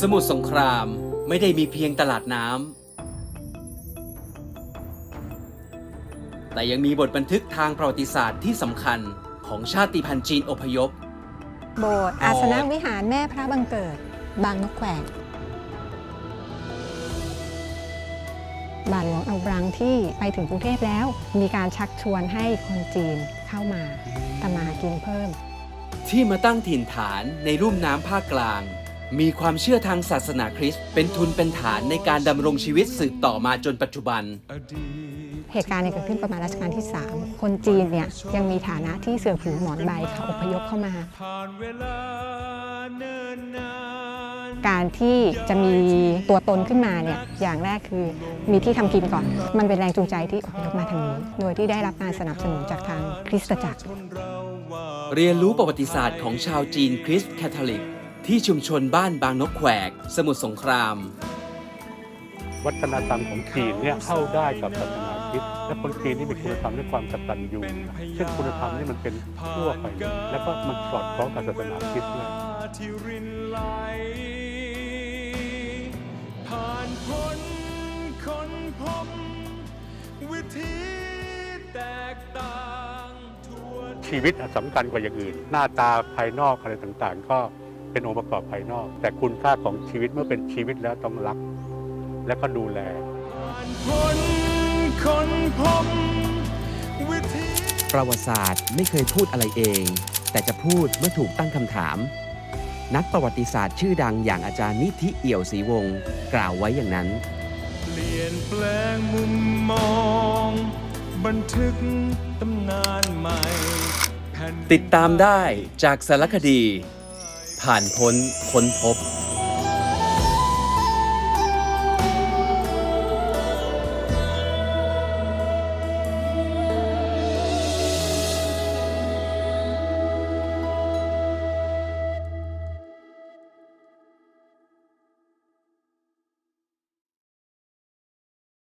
สมุทรสงครามไม่ได้มีเพียงตลาดน้ำ แต่ยังมีบทบันทึกทางประวัติศาสตร์ที่สำคัญของชาติพันธุ์จีนอพยพ โบสถ์อาสนะวิหารแม่พระบังเกิด บางนกแขวกบาทหลวงเอาบรังที่ไปถึงกรุงเทพแล้ว มีการชักชวนให้คนจีนเข้ามาทำมาหากินเพิ่ม ที่มาตั้งถิ่นฐานในรุ่มน้ำภาคกลาง มีความเชื่อทางศาสนาคริสต์เป็นทุนเป็นฐานในการดำรงชีวิตสืบต่อมาจนปัจจุบัน เหตุการณ์เนี่ยเกิดขึ้นประมาณรัชกาลที่ 3 คนจีนเนี่ยยังมีฐานะที่เสื่อมผูหมอนใบเขาอพยพเข้ามาผ่านเวลาเนิ่นนานการที่จะมีตัวตนขึ้นมาเนี่ยอย่างแรกคือมีที่ทำกินก่อน มันเป็นแรงจูงใจที่อพยพมาทางนี้ โดยที่ได้รับการสนับสนุนจากทางคริสตจักรชนเราว่าเรียนรู้ประวัติศาสตร์ของชาวจีนคริสต์แคทอลิก ที่ชุมชนบ้านบางนกแขวก สมุทรสงคราม วัฒนธรรมของจีนเนี่ยเข้าได้กับศาสนาคริสต์และคนจีนนี่มีคุณธรรมด้วยความกตัญญูเช่นคุณธรรมนี่มันเป็นทั่วไปเลยแล้วก็มันสอดคล้องกับศาสนาคริสต์ด้วยที่รินไหลผ่านพ้นคนพบวิธีแตกต่างทั่วชีวิตสำคัญกว่าอย่างอื่น หน้าตาภายนอกอะไรต่างๆ ก็ เป็นองค์ประกอบภายนอก แต่คุณค่าของชีวิตเมื่อเป็นชีวิตแล้วต้องรัก และก็ดูแลผ่านพ้นคนพบวิธีประวัติศาสตร์ไม่เคยพูดอะไรเอง แต่จะพูดเมื่อถูกตั้งคำถาม นักประวัติศาสตร์ชื่อดังอย่างอาจารย์นิธิเอี่ยวศรีวงศ์กล่าวไว้อย่างนั้น เปลี่ยนแปลงมุมมอง บันทึกตำนานใหม่แผ่นนติดตามได้จากสารคดี ผ่านพ้นค้นพบ